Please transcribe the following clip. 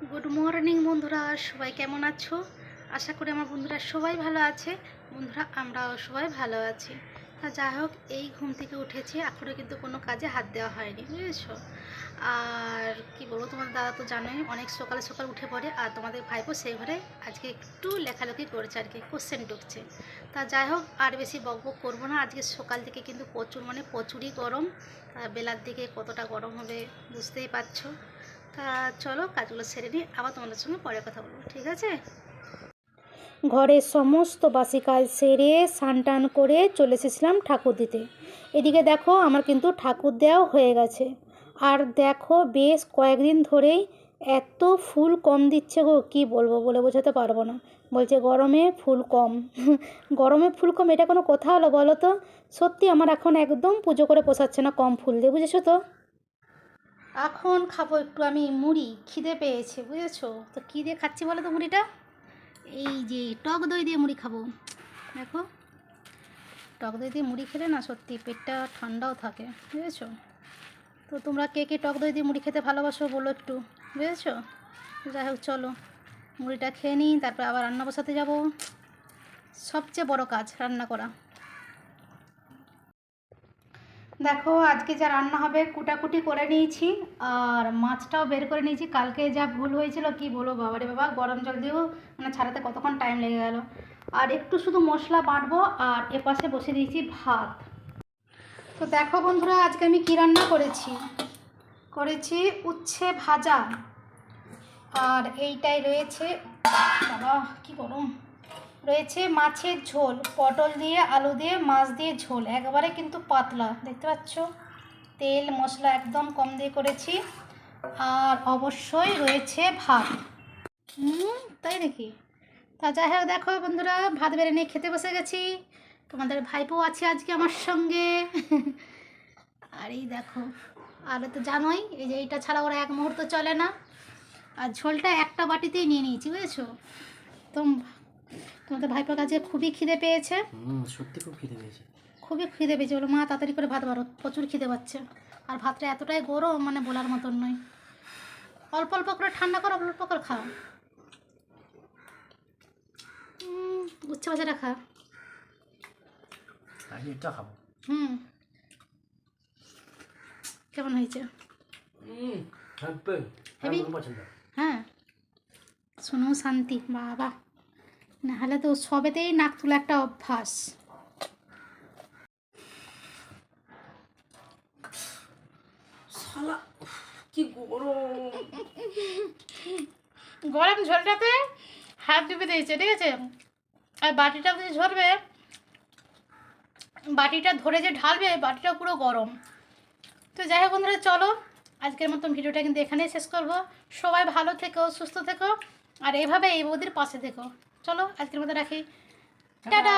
Good morning বন্ধুরা। সবাই কেমন আছো? আশা করি আমার বন্ধুরা সবাই ভালো আছে। বন্ধুরা, আমরাও সবাই ভালো আছি। তা যাই হোক, এই ঘুম থেকে উঠেছি। এখনও কিন্তু কোনো কাজে হাত দেওয়া হয়নি, বুঝেছ? আর কি বলব তোমার দাদা তো জানোই, অনেক সকালে সকাল উঠে পড়ে, আর তোমাদের ভাইপো সেই ঘরে আজকে একটু লেখালেখি করেছে আর কি কোশ্চেন ঢুকছে। তা যাই হোক, আর বেশি বক বক করব না। আজকে সকাল থেকে কিন্তু প্রচুর মানে প্রচুরই গরম। বেলার দিকে কতটা গরম হবে, বুঝতেই পারছ? চলো কাজগুলো সেরে নিই আবার তোমাদের সঙ্গে পরে কথা বলব, ঠিক আছে? ঘরের সমস্ত বাসি কাজ সেরে স্নান টান করে চলে এসেছিলাম ঠাকুর দিতে। এদিকে দেখো আমার কিন্তু ঠাকুর দেওয়াও হয়ে গেছে। আর দেখো বেশ কয়েকদিন ধরেই এত ফুল কম দিচ্ছে গো, কি বলব বলে বোঝাতে পারব না। বলছে গরমে ফুল কম। গরমে ফুল কম এটা কোনো কথা হলো বলো তো? সত্যি আমার এখন একদম পুজো করে পোষাচ্ছে না কম ফুল দিয়ে, বুঝেছ তো? এখন খাব একটু আমি মুড়ি, খিদে পেয়েছে, বুঝেছ? তো কী দিয়ে খাচ্ছি বলো তো মুড়িটা? এই যে টক দই দিয়ে মুড়ি খাব। দেখো, টক দই দিয়ে মুড়ি খেলে না সত্যি পেটটা ঠান্ডাও থাকে, বুঝেছ? তো তোমরা কে কে টক দই দিয়ে মুড়ি খেতে ভালোবাসো বলো একটু, বুঝেছ? যাই হোক, চলো, মুড়িটা খেয়ে নিই, তারপর আবার রান্না বসাতে যাব। সবচেয়ে বড় কাজ রান্না করা। দেখো, আজকে যা রান্না হবে কুটাকুটি করে নিয়েছি আর মাছটাও বের করে নিয়েছি। কালকে যা ভুল হয়েছিল, কি বলব বাবারে বাবা, গরম জল দিয়েও মানে ছাড়াতে কতক্ষণ টাইম লেগে গেল। আর একটু শুধু মশলা বাটবো আর এপাশে বসে দিয়েছি ভাত। তো দেখো বন্ধুরা, আজকে আমি কি রান্না করেছি? করেছি উচ্ছে ভাজা। আর এইটাই রয়েছে। বাবা, কি গরম। রয়েছে মাছের ঝোল, পটল দিয়ে আলু দিয়ে, মাছ দিয়ে ঝোল, একবারে কিন্তু পাতলা, দেখতে পাচ্ছ? তেল, মশলা একদম কম দিয়ে করেছি, আর অবশ্যই রয়েছে ভাত। তাই নাকি? তা যাই হোক, দেখো বন্ধুরা, ভাত বেড়ে নিয়ে খেতে বসে গেছি। তোমাদের ভাইপো আছে আজকে আমার সঙ্গে। আর এই দেখো আর তো জানোই, এই যে এইটা ছাড়া ওরা এক মুহূর্ত চলে না। আর ঝোলটা একটা বাটিতেই নিয়ে নিয়েছি, বুঝেছ? তো তোমাদের ভাইপোর কাছে খুবই খিদে পেয়েছে। সত্যি খুব খিদে পেয়েছে। খুবই খিদে পেয়েছে বলো মা তাড়াতাড়ি করে ভাত বারো প্রচুর খিদে পাচ্ছে। আর ভাতটা এতটাই গরম মানে বলার মতন নয়। অল্প অল্প করে ঠান্ডা করো অল্প অল্প করে খাও। উচ্ছে ভাজাটা খা। এটা খাব। হুম। কেমন হয়েছে? পছন্দ হ্যাঁ। শোনো শান্তি বাবা। নাহলে তো সবেতেই নাক তোলা একটা অভ্যাস। কি গরম। গরম ঝোলটাতে হাত ডুবে দিয়েছে ঠিক আছে? আর বাটিটা যে ঝরবে বাটিটা ধরে যে ঢালবে বাটিটা পুরো গরম। তো যাই হোক বন্ধুরা চলো আজকের মতন ভিডিওটা কিন্তু এখানেই শেষ করব। সবাই ভালো থেকো সুস্থ থেকো আর এইভাবে এই বৌদির পাশে থেকো। চলো আজকের মতো রাখি। টাটা।